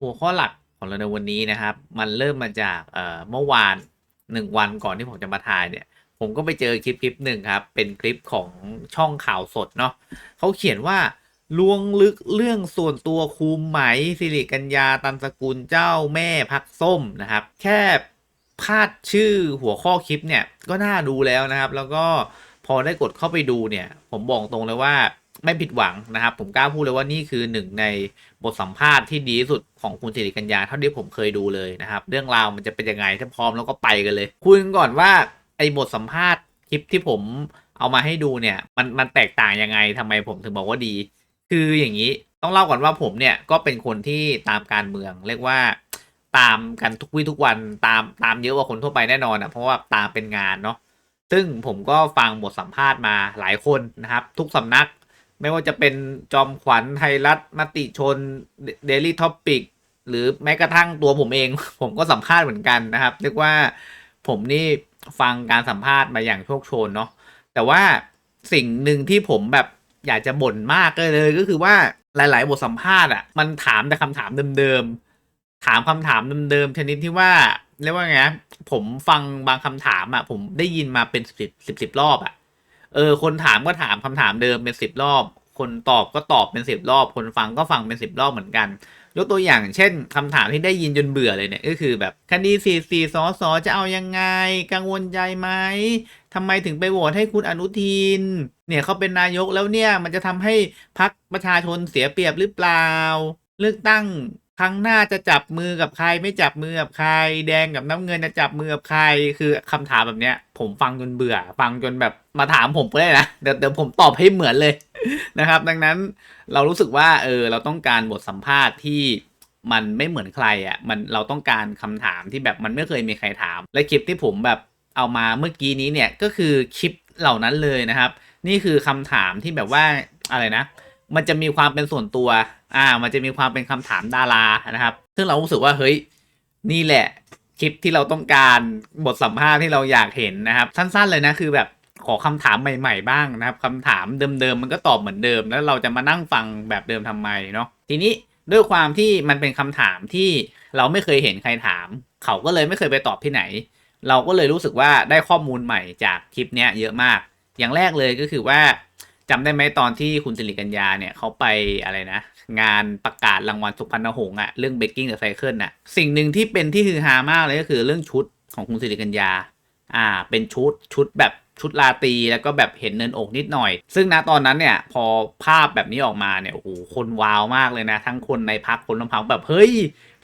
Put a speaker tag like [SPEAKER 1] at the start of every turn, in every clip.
[SPEAKER 1] หัวข้อหลักของเราในวันนี้นะครับ มันเริ่มมาจากเอ่อเมื่อวานหนึ่งวันก่อนที่ผมจะมาถ่ายเนี่ย ผมก็ไปเจอคลิปคลิปหนึ่งครับ เป็นคลิปของช่องข่าวสดเนาะเขาเขียนว่าลวงลึกเรื่องส่วนตัวครูไหมสิริกัญญาตันสกุลเจ้าแม่พักส้มนะครับ แค่พาดชื่อหัวข้อคลิปเนี่ยก็น่าดูแล้วนะครับ แล้วก็พอได้กดเข้าไปดูเนี่ย ผมบอกตรงเลยว่า ไม่ผิดหวังนะครับ ผมกล้าพูดเลยว่านี่คือหนึ่งในบทสัมภาษณ์ที่ดีที่สุดของคุณสิริกัญญาเท่าที่ผมเคยดูเลยนะครับ เรื่องราวมันจะเป็นยังไงถ้าพร้อมแล้วก็ไปกันเลย คุยก่อนว่าไอ้บทสัมภาษณ์คลิปที่ผมเอามาให้ดูเนี่ย มันมันแตกต่างยังไงทำไมผมถึงบอกว่าดี คืออย่างนี้ต้องเล่าก่อนว่าผมเนี่ยก็เป็นคนที่ตามการเมือง เรียกว่าตามกันทุกวี่ทุกวันตามตามเยอะกว่าคนทั่วไปแน่นอนอะเพราะว่าตามเป็นงานเนาะซึ่งผมก็ฟังบทสัมภาษณ์มาหลายคนนะครับ ทุกสำนัก ไม่ว่าจะเป็นจอมขวัญไทยรัฐมติชนเดลี่ท็อปิกหรือแม้กระทั่งตัวผมเอง ผมก็สัมภาษณ์เหมือนกันนะครับเรียกว่าผมนี่ฟังการสัมภาษณ์มาอย่างโชคโชนเนาะแต่ว่าสิ่งหนึ่งที่ผมแบบอยากจะบ่นมากเลยก็คือว่าหลาย ๆ บทสัมภาษณ์อะมันถามแต่คำถามเดิมๆถามคำถามเดิมๆชนิดที่ว่าเรียกว่าไงผมฟังบางคำถามอะผมได้ยินมาเป็นสิบสิบสิบรอบอะ เออ คนถามก็ถามคำถามเดิมเป็นสิบรอบ คนตอบก็ตอบเป็นสิบรอบ คนฟังก็ฟังเป็นสิบรอบเหมือนกัน ยกตัวอย่างเช่นคำถามที่ได้ยินจนเบื่อเลยเนี่ย ก็คือแบบคดีสี่สี่สอสอจะเอายังไง กังวลใจไหมทำไมถึงไปโหวตให้คุณอนุทิน เนี่ยเขาเป็นนายกแล้วเนี่ยมันจะทำให้พักประชาชนเสียเปรียบหรือเปล่า เลือกตั้ง ครั้งหน้าจะจับมือกับใครไม่จับมือกับใคร แดงกับน้ำเงินจะจับมือกับใคร คือคำถามแบบเนี้ย ผมฟังจนเบื่อ ฟังจนแบบมาถามผมก็ได้นะเดี๋ยวเดี๋ยวผมตอบให้เหมือนเลยนะครับ ดังนั้นเรารู้สึกว่าเออเราต้องการบทสัมภาษณ์ที่มันไม่เหมือนใครอะมันเราต้องการคำถามที่แบบมันไม่เคยมีใครถาม และคลิปที่ผมแบบเอามาเมื่อกี้นี้เนี่ยก็คือคลิปเหล่านั้นเลยนะครับ นี่คือคำถามที่แบบว่าอะไรนะ มันจะมีความเป็นส่วนตัว อ่า มันจะมีความเป็นคำถามดารานะครับ ซึ่งเรารู้สึกว่าเฮ้ยนี่แหละคลิปที่เราต้องการบทสัมภาษณ์ที่เราอยากเห็นนะครับ สั้นๆเลยนะคือแบบขอคำถามใหม่ ๆ บ้างนะครับคำถามเดิมๆมันก็ตอบเหมือนเดิม แล้วเราจะมานั่งฟังแบบเดิมทำไมเนาะทีนี้ด้วยความที่มันเป็นคำถามที่เราไม่เคยเห็นใครถาม เขาก็เลยไม่เคยไปตอบที่ไหน เราก็เลยรู้สึกว่าได้ข้อมูลใหม่จากคลิปเนี้ยเยอะมาก อย่างแรกเลยก็คือว่า จำได้ไหมตอนที่คุณสิริกัญญาเนี่ยเขาไปอะไรนะ งานประกาศรางวัลสุพรรณหงษ์อะเรื่อง Baking the Cycle น่ะสิ่งหนึ่งที่เป็นที่ฮือฮามากเลยก็คือเรื่องชุดของคุณสิริกัญญา อ่า เป็นชุดชุดแบบชุดลาตีแล้วก็แบบเห็นเนินอกนิดหน่อย ซึ่งณตอนนั้นเนี่ยพอภาพแบบนี้ออกมาเนี่ยโอ้โหคนว้าวมากเลยนะ ทั้งคนในพักคนนอกพักแบบเฮ้ย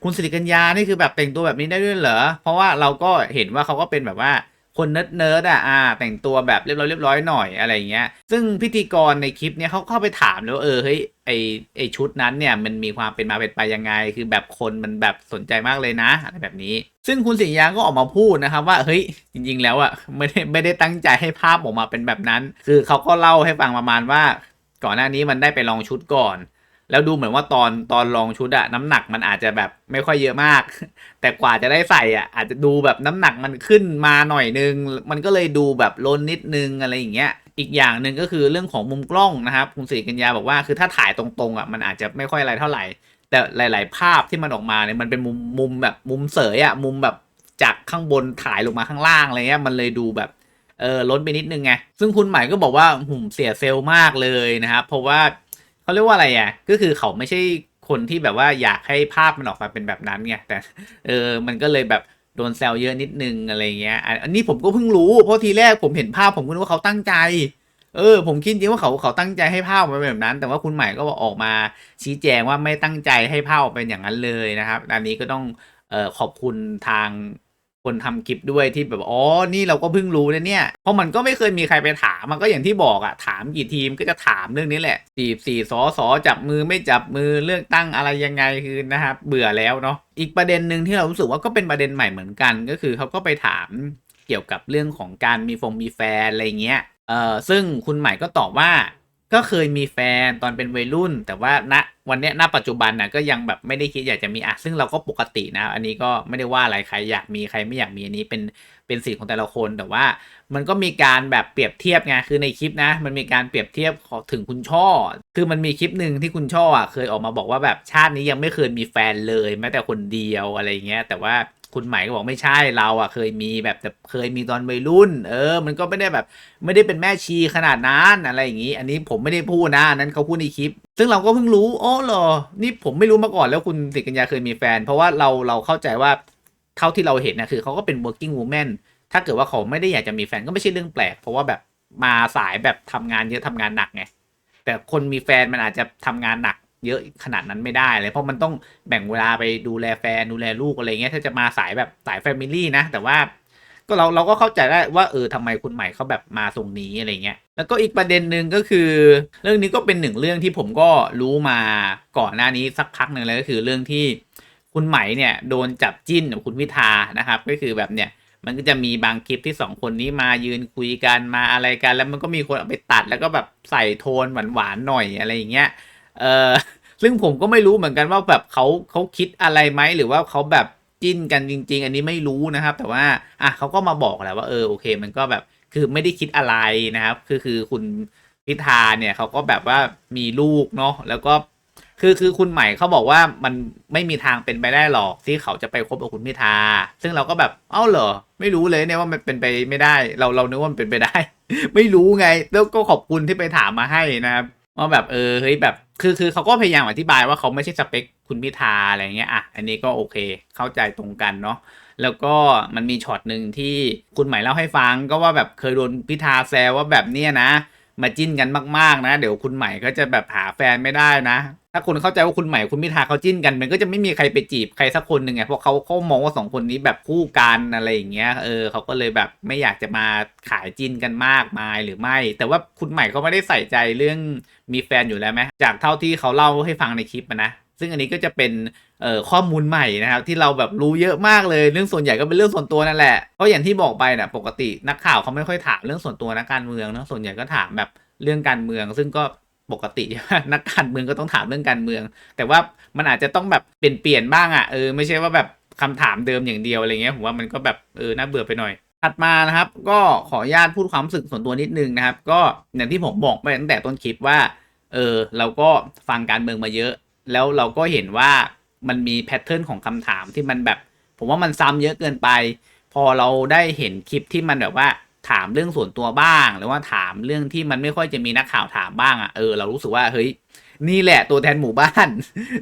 [SPEAKER 1] คุณสิริกัญญานี่คือแบบแต่งตัวแบบนี้ได้ด้วยเหรอเพราะว่าเราก็เห็นว่าเขาก็เป็นแบบว่า คนเนิร์ดเนิร์ดอะอ่า แต่งตัวแบบเรียบร้อยเรียบร้อยหน่อยอะไรเงี้ย ซึ่งพิธีกรในคลิปเนี้ยเขาเข้าไปถามแล้วเออเฮ้ยไอไอชุดนั้นเนี่ยมันมีความเป็นมาเป็นไปยังไง คือแบบคนมันแบบสนใจมากเลยนะอะไรแบบนี้ ซึ่งคุณสิงห์ยางก็ออกมาพูดนะครับว่าเฮ้ยจริง ๆ แล้วอะไม่ได้ไม่ได้ตั้งใจให้ภาพออกมาเป็นแบบนั้น คือเขาก็เล่าให้ฟังประมาณว่า ก่อนหน้านี้มันได้ไปลองชุดก่อน แล้วดูเหมือนว่าตอนตอนลองชุดอะน้ำหนักมันอาจจะแบบไม่ค่อยเยอะมาก แต่กว่าจะได้ใส่อะอาจจะดูแบบน้ำหนักมันขึ้นมาหน่อยนึง มันก็เลยดูแบบล้นนิดนึงอะไรอย่างเงี้ยอีกอย่างหนึ่งก็คือเรื่องของมุมกล้องนะครับคุณสิริกัญญาบอกว่าคือถ้าถ่ายตรงๆอะมันอาจจะไม่ค่อยอะไรเท่าไหร่ แต่หลาย ๆ ภาพที่มันออกมาเนี่ยมันเป็นมุมมุมแบบมุมเสยอะมุมแบบจากข้างบนถ่ายลงมาข้างล่างอะไรเงี้ยมันเลยดูแบบเออล้นไปนิดนึงไงซึ่งคุณใหม่ก็บอกว่าหุ่มเสียเซลล์มากเลยนะครับเพราะว่า เขาเรียกว่าอะไรอะ ก็คือเขาไม่ใช่คนที่แบบว่าอยากให้ภาพมันออกมาเป็นแบบนั้นไงแต่เออมันก็เลยแบบโดนแซวเยอะนิดนึงอะไรเงี้ย อันนี้ผมก็เพิ่งรู้เพราะทีแรกผมเห็นภาพผมก็นึกว่าเขาตั้งใจ เออ ผมคิดจริงว่าเขาเขาตั้งใจให้ภาพมาเป็นแบบนั้น แต่ว่าคุณใหม่ก็ออกมาชี้แจงว่าไม่ตั้งใจให้ภาพออกเป็นอย่างนั้นเลยนะครับ อันนี้ก็ต้องเอ่อขอบคุณทาง คนทำคลิปด้วยที่แบบอ๋อนี่เราก็เพิ่งรู้นะเนี่ยเพราะมันก็ไม่เคยมีใครไปถามมันก็อย่างที่บอกอะถามกี่ทีมก็จะถามเรื่องนี้แหละสี่สี่สอสอจับมือไม่จับมือเลือกตั้งอะไรยังไงคือนะครับเบื่อแล้วเนาะอีกประเด็นหนึ่งที่เรารู้สึกว่าก็เป็นประเด็นใหม่เหมือนกัน ก็คือเขาก็ไปถามเกี่ยวกับเรื่องของการมีฟงมีแฟนอะไรเงี้ยเออซึ่งคุณใหม่ก็ตอบว่าก็เคยมีแฟนตอนเป็นวัยรุ่น แต่ว่าณ วันนี้ยณปัจจุบันนะก็ยังแบบไม่ได้คิดอยากจะมีอะซึ่งเราก็ปกตินะ อันนี้ก็ไม่ได้ว่าอะไรใครอยากมีใครไม่อยากมีอันนี้เป็นเป็นสิทธิ์ของแต่ละคนแต่ว่า มันก็มีการแบบเปรียบเทียบไงคือในคลิปนะ มันมีการเปรียบเทียบถึงคุณช่อ คือมันมีคลิปหนึ่งที่คุณช่ออะเคยออกมาบอกว่าแบบชาตินี้ยังไม่เคยมีแฟนเลยแม้แต่คนเดียวอะไรเงี้ยแต่ว่า คุณใหม่ก็บอกไม่ใช่เราอะเคยมีแบบแต่เคยมีตอนวัยรุ่น เออ มันก็ไม่ได้แบบ ไม่ได้เป็นแม่ชีขนาดนั้นอะไรอย่างนี้ อันนี้ผมไม่ได้พูดนะอันนั้นเขาพูดในคลิป ซึ่งเราก็เพิ่งรู้อ๋อเหรอ นี่ผมไม่รู้มาก่อนแล้วคุณติกัญญาเคยมีแฟน เพราะว่าเราเราเข้าใจว่าเท่าที่เราเห็นนะคือเขาก็เป็น working woman ถ้าเกิดว่าเขาไม่ได้อยากจะมีแฟนก็ไม่ใช่เรื่องแปลก เพราะว่าแบบมาสายแบบทำงานเยอะทำงานหนักไงแต่คนมีแฟนมันอาจจะทำงานหนัก เยอะขนาดนั้นไม่ได้เลยเพราะมันต้องแบ่งเวลาไปดูแลแฟนดูแลลูกอะไรเงี้ยถ้าจะมาสายแบบสายแฟมิลี่นะ แต่ว่าก็เราเราก็เข้าใจได้ว่าเออทำไมคุณใหม่เขาแบบมาตรงนี้อะไรเงี้ย แล้วก็อีกประเด็นหนึ่งก็คือ เรื่องนี้ก็เป็นหนึ่งเรื่องที่ผมก็รู้มาก่อนหน้านี้สักพักหนึ่งเลยก็คือเรื่องที่คุณใหม่เนี่ยโดนจับจิ้นกับคุณพิธานะครับ ก็คือแบบเนี่ยมันก็จะมีบางคลิปที่สองคนนี้มายืนคุยกันมาอะไรกัน แล้วมันก็มีคนเอาไปตัดแล้วก็แบบใส่โทนหวานๆหน่อยอะไรอย่างเงี้ย เออซึ่งผมก็ไม่รู้เหมือนกันว่าแบบเขาเขาคิดอะไรไหมหรือว่าเขาแบบจิ้นกันจริง ๆ อันนี้ไม่รู้นะครับ แต่ว่าอะเขาก็มาบอกแหละว่าเออโอเค มันก็แบบคือไม่ได้คิดอะไรนะครับ คือคือคุณพิธาเนี่ยเขาก็แบบว่ามีลูกเนาะแล้วก็คือคือคุณใหม่เขาบอกว่ามันไม่มีทางเป็นไปได้หรอกที่เขาจะไปคบกับคุณพิธา ซึ่งเราก็แบบเอ้าเหรอ ไม่รู้เลยเนี่ยว่ามันเป็นไปไม่ได้ เราเรานึกว่ามันเป็นไปได้ ไม่รู้ไง แล้วก็ขอบคุณที่ไปถามมาให้นะครับ ว่าแบบเออเฮ้ยแบบคือคือเขาก็พยายามอธิบายว่าเขาไม่ใช่สเปคคุณพิธาอะไรเงี้ยอะอันนี้ก็โอเคเข้าใจตรงกันเนาะแล้วก็มันมีช็อตหนึ่งที่คุณใหม่เล่าให้ฟังก็ว่าแบบเคยโดนพิธาแซวว่าแบบเนี้ยนะ มาจิ้นกันมากๆนะ เดี๋ยวคุณใหม่ก็จะแบบหาแฟนไม่ได้นะ ถ้าคุณเข้าใจว่าคุณใหม่คุณพิธาเขาจิ้นกัน มันก็จะไม่มีใครไปจีบใครสักคนหนึ่งไงเพราะเขาเขามองว่าสองคนนี้แบบคู่กันอะไรอย่างเงี้ยเออเขาก็เลยแบบไม่อยากจะมาขายจิ้นกันมากมายหรือไม่ แต่ว่าคุณใหม่เขาไม่ได้ใส่ใจเรื่องมีแฟนอยู่แล้วไหมจากเท่าที่เขาเล่าให้ฟังในคลิปนะซึ่งอันนี้ก็จะเป็นออข้อมูลใหม่นะครับ ที่เราแบบรู้เยอะมากเลยเรื่องส่วนใหญ่ก็เป็นเรื่องส่วนตัวนั่นแหละเพราะอย่างที่บอกไปนะปกตินักข่าวเขาไม่ค่อยถามเรื่องส่วนตัวนักการเมืองนะส่วนใหญ่ก็ถามแบบเรื่องการเมือง ซึ่งก็ ปกตินักการเมืองก็ต้องถามเรื่องการเมือง แต่ว่ามันอาจจะต้องแบบเปลี่ยนเปลี่ยนบ้างอะ่ะเออไม่ใช่ว่าแบบคำถามเดิมอย่างเดียวอะไรเงี้ยผมว่ามันก็แบบเออน่าเบื่อไปหน่อย ถัดมานะครับ ก็ขออนุญาตพูดความรู้สึกส่วนตัวนิดนึงนะครับ ก็อย่างที่ผมบอกไปตั้งแต่ต้นคลิปว่าเออเราก็ฟังการเมืองมาเยอะ แล้วเราก็เห็นว่ามันมีแพทเทิร์นของคำถามที่มันแบบ ผมว่ามันซ้ำเยอะเกินไป พอเราได้เห็นคลิปที่มันแบบว่า ถามเรื่องส่วนตัวบ้าง หรือว่าถามเรื่องที่มันไม่ค่อยจะมีนักข่าวถามบ้างอะ่ะเออเรารู้สึกว่าเฮ้ยนี่แหละตัวแทนหมู่บ้าน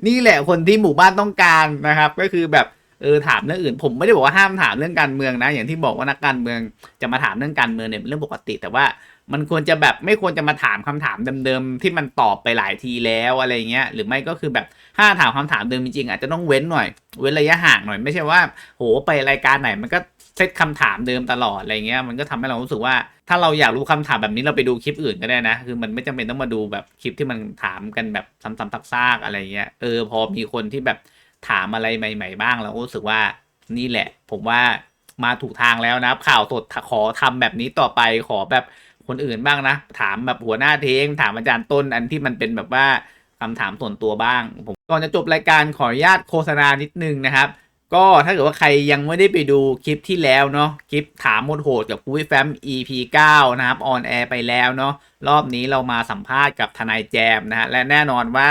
[SPEAKER 1] นี่แหละคนที่หมู่บ้านต้องการนะครับ ก็คือแบบเออถามเรื่องอื่น ผมไม่ได้บอกว่าห้ามถามเรื่องการเมืองนะ อย่างที่บอกว่านักการเมืองจะมาถามเรื่องการเมืองเนี่ยเป็นเรื่องปกติ แต่ว่า มันควรจะแบบไม่ควรจะมาถามคำถามเดิมๆที่มันตอบไปหลายทีแล้วอะไรเงี้ยหรือไม่ก็คือแบบถ้าถามคำถามเดิมจริงๆอาจจะต้องเว้นหน่อย เว้นระยะห่างหน่อยไม่ใช่ว่า โหไปรายการไหนมันก็เซตคำถามเดิมตลอดอะไรเงี้ยมันก็ทำให้เรารู้สึกว่า ถ้าเราอยากรู้คำถามแบบนี้เราไปดูคลิปอื่นก็ได้นะ คือมันไม่จำเป็นต้องมาดูแบบคลิปที่มันถามกันแบบซ้ำๆซากๆอะไรเงี้ยเออพอมีคนที่แบบถามอะไรใหม่ ๆ บ้างเราก็รู้สึกว่านี่แหละ ผมว่ามาถูกทางแล้วนะข่าวสดขอทำแบบนี้ต่อไปขอแบบ คนอื่นบ้างนะ ถามแบบหัวหน้าเทง ถามอาจารย์ต้นอันที่มันเป็นแบบว่าคำถามส่วนตัวบ้าง ผมก่อนจะจบรายการขออนุญาตโฆษณานิดนึงนะครับ ก็ถ้าเกิดว่าใครยังไม่ได้ไปดูคลิปที่แล้วเนาะคลิปถามหมดโหดกับคุยแฟม EP 9 นะครับออนแอร์ไปแล้วเนาะรอบนี้เรามาสัมภาษณ์กับทนายแจมนะฮะและแน่นอนว่า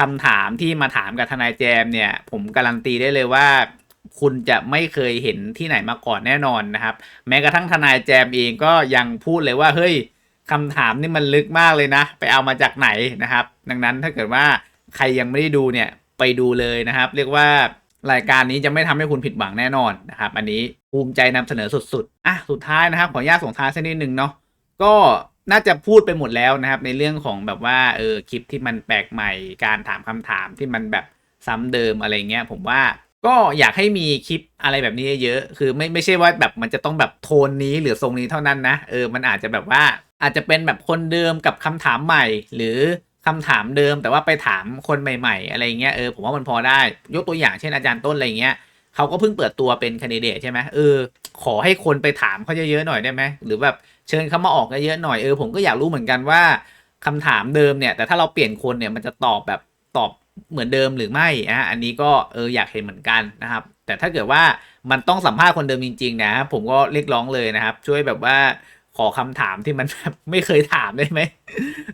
[SPEAKER 1] คำถามที่มาถามกับทนายแจมเนี่ย ผมการันตีได้เลยว่า คุณจะไม่เคยเห็นที่ไหนมาก่อนแน่นอนนะครับ แม้กระทั่งทนายแจมเองก็ยังพูดเลยว่าเฮ้ยคำถามนี่มันลึกมากเลยนะ ไปเอามาจากไหนนะครับ ดังนั้นถ้าเกิดว่าใครยังไม่ได้ดูเนี่ยไปดูเลยนะครับ เรียกว่ารายการนี้จะไม่ทำให้คุณผิดหวังแน่นอนนะครับ อันนี้ภูมิใจนำเสนอสุดๆอะสุดท้ายนะครับ ขออนุญาตส่งท้ายสักนิดนึงเนาะก็น่าจะพูดไปหมดแล้วนะครับ ในเรื่องของแบบว่าเออคลิปที่มันแปลกใหม่การถามคำถามที่มันแบบซ้ำเดิมอะไรเงี้ย ผมว่า ก็อยากให้มีคลิปอะไรแบบนี้เยอะๆคือไม่ไม่ใช่ว่าแบบมันจะต้องแบบโทนนี้หรือทรงนี้เท่านั้นนะเออมันอาจจะแบบว่าอาจจะเป็นแบบคนเดิมกับคำถามใหม่ หรือคำถามเดิม แต่ว่าไปถามคนใหม่ ๆ อะไรเงี้ยเออผมว่ามันพอได้ ยกตัวอย่างเช่นอาจารย์ต้นอะไรเงี้ยเขาก็เพิ่งเปิดตัวเป็นคนดิเดตใช่ไหมเออขอให้คนไปถามเขาเยอะๆหน่อยได้ไหมหรือแบบเชิญเขามาออกเยอะๆหน่อยเออผมก็อยากรู้เหมือนกันว่าคำถามเดิมเนี่ย แต่ถ้าเราเปลี่ยนคนเนี่ยมันจะตอบแบบตอบ เหมือนเดิมหรือไม่อะอันนี้ก็เอออยากเห็นเหมือนกันนะครับ แต่ถ้าเกิดว่ามันต้องสัมภาษณ์คนเดิมจริง ๆ นะ ผมก็เรียกร้องเลยนะครับ ช่วยแบบว่าขอคำถามที่มันแบบไม่เคยถามได้ไหม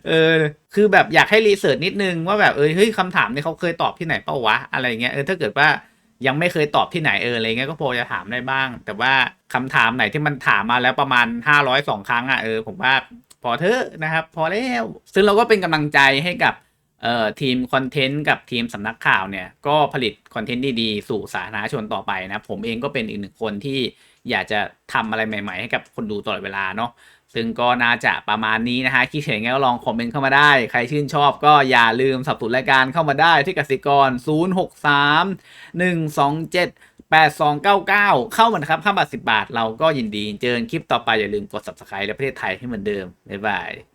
[SPEAKER 1] เออ คือแบบอยากให้รีเสิร์ชนิดนึงว่าแบบเออเฮ้ยคำถามนี้เขาเคยตอบที่ไหนเปล่าวะอะไรเงี้ยเออถ้าเกิดว่ายังไม่เคยตอบที่ไหนเอออะไรเงี้ยก็พอจะถามได้บ้าง แต่ว่าคำถามไหนที่มันถามมาแล้วประมาณห้าร้อยสองครั้งอะเออผมว่าพอเถอะนะครับ พอแล้วซึ่งเราก็เป็นกำลังใจให้กับ เอ่อทีมคอนเทนต์กับทีมสำนักข่าวเนี่ย ก็ผลิตคอนเทนต์ดีๆ สู่สาธารณชนต่อไปนะ ผมเองก็เป็นอีกหนึ่งคนที่อยากจะทำอะไรใหม่ๆ ให้กับคนดูตลอดเวลาเนาะซึ่งก็น่าจะประมาณนี้นะฮะคิดเห็นไงก็ลองคอมเมนต์เข้ามาได้ ใครชื่นชอบก็อย่าลืมสับสนุนรายการเข้ามาได้ที่กสิกร 063 127 8299 เข้ามานะครับค่าบัตร10 บาท เราก็ยินดี เจอคลิปต่อไปอย่าลืมกด subscribe และประเทศไทยให้เหมือนเดิม บ๊ายบาย